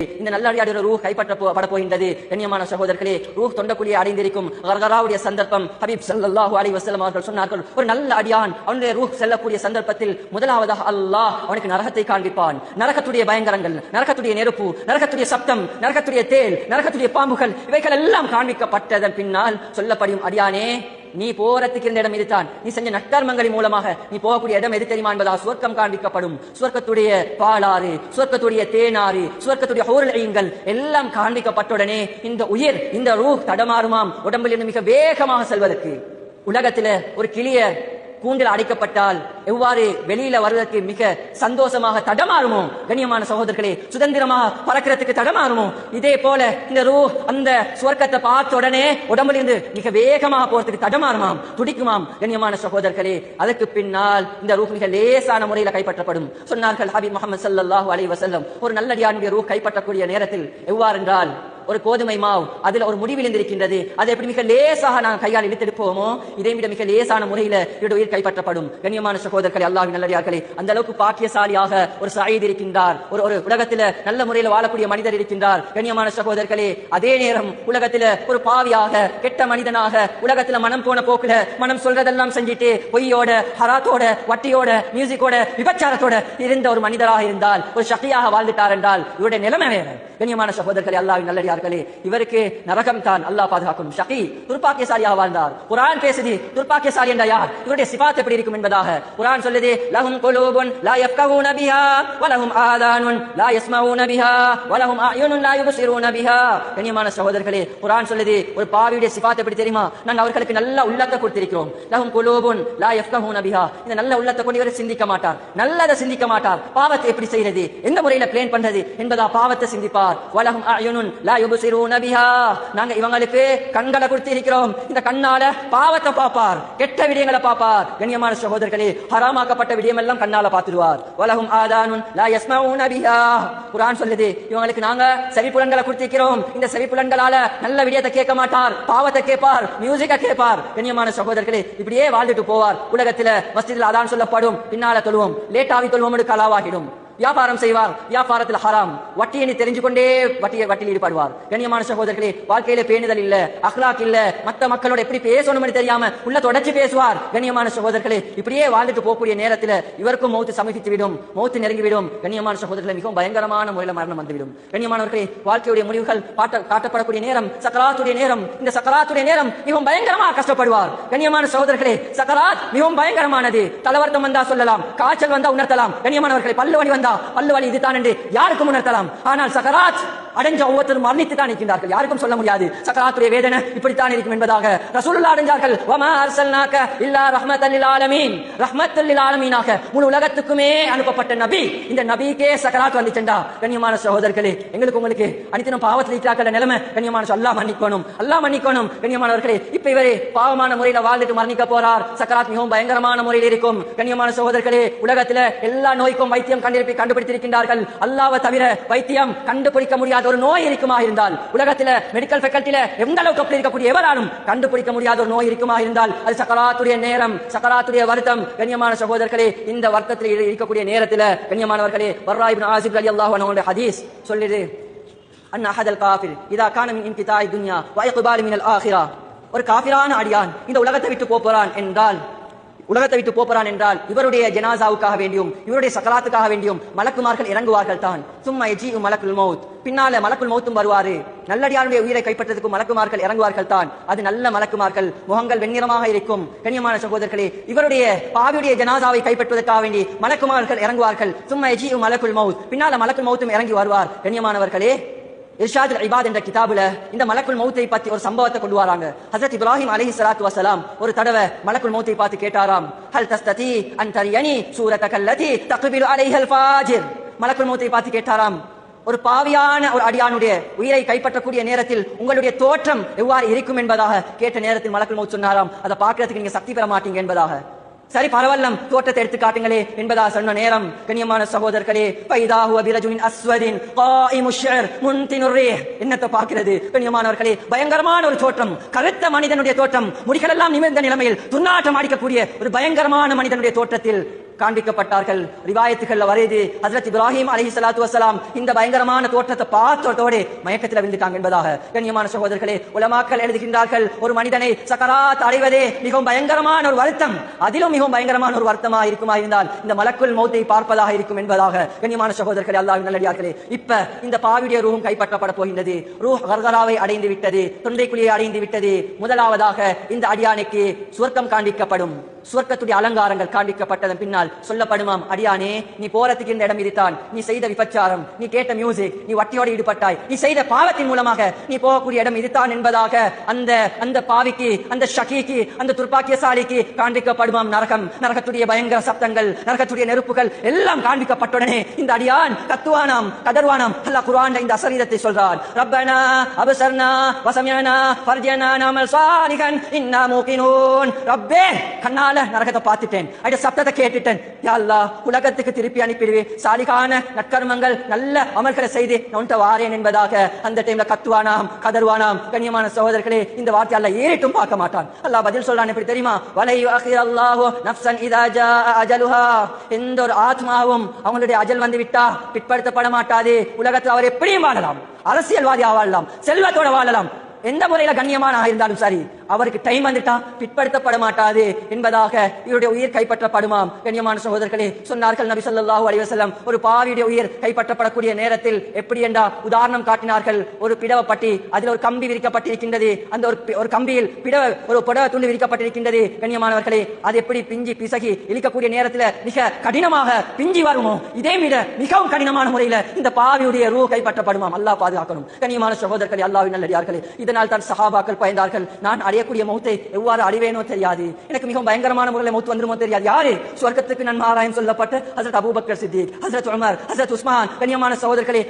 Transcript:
இந்த நல்லடியாருடைய ரூஹ் கைப்பற்ற போ- போகின்றது கண்ணியமான சகோதரர்களே ரூ தொண்டக்குழியை அடைந்திருக்கும் கர்கராவுடைய சந்தர்ப்பம். ஹபீப் ஸல்லல்லாஹு அலி வசலம் அவர்கள் சொன்னார்கள் ஒரு நல்ல அடியான் அவனுடைய ரூ செல்லக்கூடிய சந்தர்ப்பத்தில் முதலாவதாக அல்லாஹ் அவனுக்கு நரகத்தை காண்பிப்பான். நரகத்துடைய பயங்கரங்கள் நரகத்துடைய நெருப்பு நரகத்துடைய சப்தம் நரகத்துடைய தேல் நரகத்துடைய பாம்புகள் இவைகள் எல்லாம் காண்பிக்கப்பட்டதன் பின்னால் சொல்லப்படும் அடியானே நீ போறதுக்கு இருந்த இடம் இதுதான். நீ செஞ்ச நற்கர்மங்களின் மூலமாக நீ போகக்கூடிய இடம் எது தெரியுமா என்பதா? சுவர்க்கம் காண்பிக்கப்படும். சுவர்க்கத்துடைய பாலாறு சுவர்க்கத்துடைய தேனாறு சுவர்க்கத்துடைய ஹோரலையுங்கள் எல்லாம் காண்பிக்கப்பட்டுடனே இந்த உயிர் இந்த ரூ தடமாறுமாம். உடம்பில் இருந்து மிக வேகமாக செல்வதற்கு. உலகத்துல ஒரு கிளிய கூண்டில் அடைக்கப்பட்டால் எவ்வாறு வெளியில வருவதற்கு மிக சந்தோஷமாக தடமாறுமோ? கண்ணியமான சகோதரர்களே சுதந்திரமாக பறக்கிறதுக்கு தடமாறுமோ? இதே போல இந்த ரூ அந்த சுவர்க்கத்தை பார்த்த உடனே உடம்புல இருந்து மிக வேகமாக போறதுக்கு தடமாறுமாம் துடிக்குமாம் கண்ணியமான சகோதரர்களே. அதற்கு பின்னால் இந்த ரூ மிக லேசான முறையில் கைப்பற்றப்படும். சொன்னார்கள் ஹபீப் முகமது சல்லாஹூ அலி வசல்லம் ஒரு நல்லடியானுடைய ரூ கைப்பற்றக்கூடிய நேரத்தில் எவ்வாறு என்றால் ஒரு கோதுமை மாவு அதுல ஒரு முடி விழுந்திருக்கின்றது. அதை எப்படி மிக லேசாக நான் கையால் இழுத்தெடுப்போமோ இதை விட மிக லேசான முறையில இவருடைய உயிர் கைப்பற்றப்படும். கண்ணியமான சகோதரர்களை அல்லாவி நல்லடியார்களே அந்த அளவுக்கு பாக்கியசாலியாக ஒரு சாயித் இருக்கின்றார். ஒரு ஒரு உலகத்துல நல்ல முறையில் வாழக்கூடிய மனிதர் இருக்கின்றார். கண்ணியமான சகோதரர்களே அதே நேரம் உலகத்துல ஒரு பாவியாக கெட்ட மனிதனாக உலகத்துல மனம் போன போக்குல மனம் சொல்றதெல்லாம் செஞ்சுட்டு பொய்யோட ஹராத்தோட வட்டியோட மியூசிக்கோட விபச்சாரத்தோட இருந்த ஒரு மனிதராக இருந்தால் ஒரு சக்தியாக வாழ்ந்துட்டார் என்றால் இவருடைய நிலைமை வேற. கண்ணியமான சகோதரர்களை அல்லாஹ்வின் நல்லடியார்களே இவருக்கு நரகம் தான் அல்லாஹ் பாதுகாக்கணும் ஷகி துர்ப்பாக்கியசாலியாக வாழ்ந்தார். குரான் பேசுது துர்பாக்கியசாலி என்ற யார்? இவருடைய சிபாத் எப்படி இருக்கும் என்பதாக. குரான் சொல்லுது லஹும் குலூபுன் லா யஃப்கஹூன பிஹா வலஹும் ஆதானுன் லா யஸ்மஊன பிஹா வலஹும் அயுனுன் லா யுபஸிரூன பிஹா. கண்ணியமான சகோதரர்களே குரான் சொல்லுது ஒரு பாவியுடைய சிபாத் எப்படி தெரியுமா? நாங்கள் அவர்களுக்கு நல்ல உள்ளத்தை கொடுத்திருக்கிறோம். லஹும் குலூபுன் லா யஃப்கஹூன பிஹா. இந்த நல்ல உள்ளத்தை கொண்டு இவர் சிந்திக்க மாட்டார். நல்லதை சிந்திக்க மாட்டார். பாவத்தை எப்படி செய்யறது எந்த முறையில பிளேன் பண்றது? என்பதா பாவத்தை சிந்திப்பார். வலஹும் அயுனுன் லா யுபஸிரூன பிஹா நாங்க இவங்களுக்கு கண்களை கொடுத்து இருக்கிறோம். இந்த கண்ணால பாவத்தை பார்ப்பார். கெட்ட விடயங்களை பார்ப்பார். கண்ணியமான சகோதரர்களே ஹராமாக்கப்பட்ட விடயம் எல்லாம் கண்ணால பார்த்துடுவார். உலகம் ஆதானுன் லா பிஹா. சொல்லுது இவங்களுக்கு நாங்க செவிப்புலன்களை கொடுத்திருக்கிறோம். இந்த செவிப்புலன்களால நல்ல விடயத்தை கேட்க மாட்டார். பாவத்தை கேட்பார். மியூசிக்க கேட்பார். கண்ணியமான சகோதரர்களே இப்படியே வாழ்ந்துட்டு போவார். உலகத்துல மஸ்ஜிதில் அதான் சொல்லப்படும். பின்னால தொழுவோம். லேட்டாவி தொழுவோம் கலாவாகிடும். வியாபாரம் செய்வார். வியாபாரத்தில் ஹராம். வட்டியை தெரிஞ்சு கொண்டே வட்டியை வட்டியில் ஈடுபடுவார். கண்ணியமான சகோதரர்களே வாழ்க்கையில பேணுதல் இல்ல அஹ்லாக் இல்ல. மத்த மக்களோட எப்படி பேசணும்னு தெரியாம உள்ள தொடர்ச்சி பேசுவார். கண்ணியமான சகோதரர்களே இப்படியே வாழ்ந்துட்டு போகக்கூடிய நேரத்துல இவருக்கும் மௌத்து சமீபித்து விடும் மௌத்து நெருங்கிவிடும். கண்ணியமான சகோதரர்களை மிகவும் பயங்கரமான முறையில் மரணம் வந்துவிடும். கண்ணியமானவர்களே வாழ்க்கையுடைய முடிவுகள் காட்டப்படக்கூடிய நேரம் சக்கராத்துடைய நேரம். இந்த சக்கராத்துடைய நேரம் மிகவும் பயங்கரமாக கஷ்டப்படுவார். கண்ணியமான சகோதரர்களே சக்கராத் மிகவும் பயங்கரமானது. தலவர்த்தம் வந்தா சொல்லலாம் காய்ச்சல் வந்தா உணர்த்தலாம். கண்ணியமானவர்களை பல்லு வந்தா பல்லு வலி இதுதான் என்று யாருக்கும் உணர்த்தலாம். ஆனால் சகராஜ் அடைஞ்ச ஒவ்வொருத்தரும் மரணித்து தான் இருக்கின்றார்கள் யாருக்கும் சொல்ல முடியாது. சக்கராத்துடைய வேதனை இப்படித்தான் இருக்கும் என்பதாக ரசூலுல்லா அடைஞ்சார்கள். வமா அர்சல்னாக இல்லா ரஹ்மத்தல் ஆலமீன். ரஹ்மத்தல் ஆலமீனாக முழு உலகத்துக்குமே அனுப்பப்பட்ட நபி. இந்த நபிக்கே சக்கராத் வந்துச்சண்டா கண்ணியமான சகோதரர்களே எங்களுக்கு உங்களுக்கு அனைத்தினும் பாவத்தில் இருக்கிறார்கள் நிலைமை கண்ணியமான அல்லா மன்னிக்கணும் அல்லா மன்னிக்கணும். கண்ணியமானவர்களே இப்ப இவரே பாவமான முறையில் வாழ்ந்துட்டு மரணிக்க போறார். சக்கராத் மிகவும் பயங்கரமான முறையில் இருக்கும். கண்ணியமான சகோதரர்களே உலகத்துல எல்லா நோய்க்கும் வைத்தியம் கண்டுபிடித்திருக்கின்றார்கள். அல்லாவை தவிர வைத்தியம் கண்டுபிடிக்க முடியாத ஒரு நோய் இருக்குமா இருந்தால் உலகத்துல மெடிக்கல் ஃபேக்கல்ட்டில எந்த அளவுக்கு அப்படி இருக்கக்கூடிய எவராலும் கண்டுபிடிக்க முடியாத ஒரு நோய் இருக்குமா இருந்தால் அது சக்கராத்துடைய நேரம் சக்கராத்துடைய வருத்தம். கண்ணியமான சகோதரர்களே இந்த வருத்தத்தில் இருக்கக்கூடிய நேரத்துல கண்ணியமானவர்களே வர்ராய் ஆசிப் அலி அல்லாஹ் ஹதீஸ் சொல்லுது அன் அஹதல் காஃபிர் இதா காணம் இன் கிதாய் துன்யா வயகுபாலி மினல் ஆஹிரா. ஒரு காஃபிரான அடியான் இந்த உலகத்தை விட்டு போறான் என்றால் உலகத்தை விட்டு போறான் என்றால் இவருடைய ஜனாசாவுக்காக வேண்டியும் இவருடைய சக்கராத்துக்காக வேண்டியும் மலக்குமார்கள் இறங்குவார்கள் தான். சும்மா எஜி மலக்குல் மௌத். பின்னால மலக்குல் மௌத்தும் வருவாரு. நல்லடியாருடைய உயிரை கைப்பற்றதுக்கு மலக்குமார்கள் இறங்குவார்கள் தான். அது நல்ல மலக்குமார்கள். முகங்கள் வெண்ணிறமாக இருக்கும். கண்ணியமான சகோதரர்களே இவருடைய பாவியுடைய ஜனாசாவை கைப்பற்றுவதற்காக வேண்டி மலக்குமார்கள் இறங்குவார்கள். சும்மா எஜி மலக்குல் மௌத். பின்னால மலக்குள் மௌத்தும் இறங்கி வருவார். கண்ணியமானவர்களே இர்ஷாத் இபாத் என்ற கிதாபுல இந்த மலக்குள் மௌத்தை பத்தி ஒரு சம்பவத்தை கொண்டு வராங்க. ஹசரத் இப்ராஹிம் அலஹி சலாத்து வசலாம் ஒரு தடவை மலக்குள் மௌத்தை பார்த்து கேட்டாராம் ஹல் தஸ்ததி அன் தரியனி சூரத்தக அல்லதி தக்பிலு அலைஹல் ஃபாஜிர்? மலக்குள் மௌத்தை பார்த்து கேட்டாராம் ஒரு பாவியான ஒரு அடியானுடைய உயிரை கைப்பற்றக்கூடிய நேரத்தில் உங்களுடைய தோற்றம் எவ்வாறு இருக்கும் என்பதாக? கேட்ட நேரத்தில் மலக்குள் மௌத் சொன்னாராம் அதை பார்க்கறதுக்கு நீங்க சக்தி பெற மாட்டீங்க என்பதாக. சரி பரவல்லம் தோட்டத்தை எடுத்து காட்டுங்களே என்பதா சொன்ன நேரம். கண்ணியமான சகோதரர்களே பைதாஹு அபிரஜுவின் அஸ்வதின் காயிமு முஷர் முன்தினுர் என்னத்தை பார்க்கிறது? கண்ணியமானவர்களே பயங்கரமான ஒரு தோற்றம். கருத்த மனிதனுடைய தோற்றம். முடிகளெல்லாம் நிமிர்ந்த நிலைமையில் துர்நாற்றம் அடிக்கக்கூடிய ஒரு பயங்கரமான மனிதனுடைய தோற்றத்தில் காண்பிக்கப்பட்டார்கள். ரிவாயத்துகள்ல வரைது. ஹசரத் இப்ராஹிம் அலைஹி சலாத்து வசலாம் இந்த பயங்கரமான தோற்றத்தை பார்த்ததோடு மயக்கத்தில் விழுந்துட்டாங்க என்பதாக கண்ணியமான சகோதரர்களே உலமாக்கள் எழுதுகின்றார்கள் ஒரு மனிதனை சக்கராத் அடைவதே மிகவும் பயங்கரமான ஒரு வருத்தம். அதிலும் மிகவும் பயங்கரமான ஒரு வருத்தமா இருக்குமா இருந்தால் இந்த மலக்குள் மௌத்தை பார்ப்பதாக இருக்கும் என்பதாக கண்ணியமான சகோதரர்களே அல்லாஹ் நல்லடியார்களே இப்ப இந்த பாவிடைய ரூஹும் கைப்பற்றப்பட போகின்றது. ரூஹ் கர்கராவை அடைந்து விட்டது தொண்டைக்குழியை அடைந்து விட்டது. முதலாவதாக இந்த அடியானுக்கு சுவர்க்கம் காண்பிக்கப்படும். சுவர்க்கத்துடைய அலங்காரங்கள் காண்பிக்கப்பட்டதன் பின்னால் சொல்லப்படுமாம் அடியானே நீ போறதுக்கு இந்த இடம் இதுதான் நீ செய்த விபச்சாரம் நீ கேட்ட மியூசிக் நீ வட்டியோடு ஈடுபட்டாய். நீ செய்த பாவத்தின் மூலமாக நீ போகக்கூடிய இடம் இதுதான் என்பதாக அந்த அந்த பாவிக்கு அந்த ஷகிக்கு அந்த துர்பாக்கியசாலிக்கு காண்பிக்கப்படுமாம் நரகம். நரகத்துடைய பயங்கர சப்தங்கள் நரகத்துடைய நெருப்புகள் எல்லாம் காண்பிக்கப்பட்டுடனே இந்த அடியான் கத்துவானாம் கதர்வானாம். அல்லா குரான் இந்த அசரீதத்தை சொல்றான் ரப்பனா அபசர்னா வசமியனா ஃபர்ஜனா நாமல் சாலிகன் இன்னா மூக்கினோன். ரப்பே கண்ணால நரகத்தை பார்த்துட்டேன். அடைய சப்தத்தை கேட்டுட்டேன். யா அல்லாஹ் உலகத்துக்கு திருப்பி அனுப்பிடுவே. சாலிகான நற்கர்மங்கள் நல்ல அமல்களை செய்து நான் வாரேன் என்பதாக அந்த டைம்ல கத்துவானாம் கதர்வானாம் கண்ணியமான சகோதரர்களே இந்த வார்த்தை அல்ல ஏறிட்டும் பார்க்க மாட்டான். அல்லாஹ் பதில் சொல்றான் எப்படி தெரியுமா? வலை அகிர் அல்லாஹு நஃப்சன் இதா அஜலுஹா. எந்த ஒரு ஆத்மாவும் அவங்களுடைய அஜல் வந்து விட்டா பிற்படுத்தப்பட மாட்டாது. உலகத்தில் அவர் எப்படியும் வாழலாம். அரசியல்வாதியா வாழலாம். செல்வத்தோட வாழலாம். எந்த முறையில கண்ணியமான இருந்தாலும் சரி அவருக்கு டைம் வந்துட்டா பிற்படுத்தப்பட மாட்டாது என்பதாக இவருடைய உயிர் கைப்பற்றப்படுமாம். கண்ணியமான சகோதரர்களே சொன்னார்கள் நபி ஸல்லல்லாஹு அலிவசல்லம் ஒரு பாவியுடைய உயிர் கைப்பற்றப்படக்கூடிய நேரத்தில் எப்படி என்றா? உதாரணம் காட்டினார்கள். ஒரு பிடவ பட்டி அதில் ஒரு கம்பி விரிக்கப்பட்டிருக்கின்றது. அந்த ஒரு ஒரு கம்பியில் பிடவ ஒரு புடவ துண்டு விரிக்கப்பட்டிருக்கின்றது. கண்ணியமானவர்களே அது எப்படி பிஞ்சி பிசகி இழுக்கக்கூடிய நேரத்தில் மிக கடினமாக பிஞ்சி வருமோ? இதே விட மிகவும் கடினமான முறையில் இந்த பாவியுடைய ரூ கைப்பற்றப்படுமாம். அல்லாஹ் பாதுகாக்கணும். கண்ணியமான சகோதரர்களே அல்லாவின் நல்லடியார்களே இதனால் தான் சஹாபாக்கள் பயந்தார்கள். நான் அடையக்கூடிய மௌத்தை எவ்வாறு அடைவேனோ தெரியாது. எனக்கு மிகவும் பயங்கரமான முறையில் மௌத்து வந்துருமோ தெரியாது. யாரு? சொர்க்கத்துக்கு நன்மாராயம் சொல்லப்பட்ட ஹசரத் அபூபக்கர் சித்திக் ஹசரத் உமர் ஹசரத் உஸ்மான் கண்ணியமான சகோதரர்களே.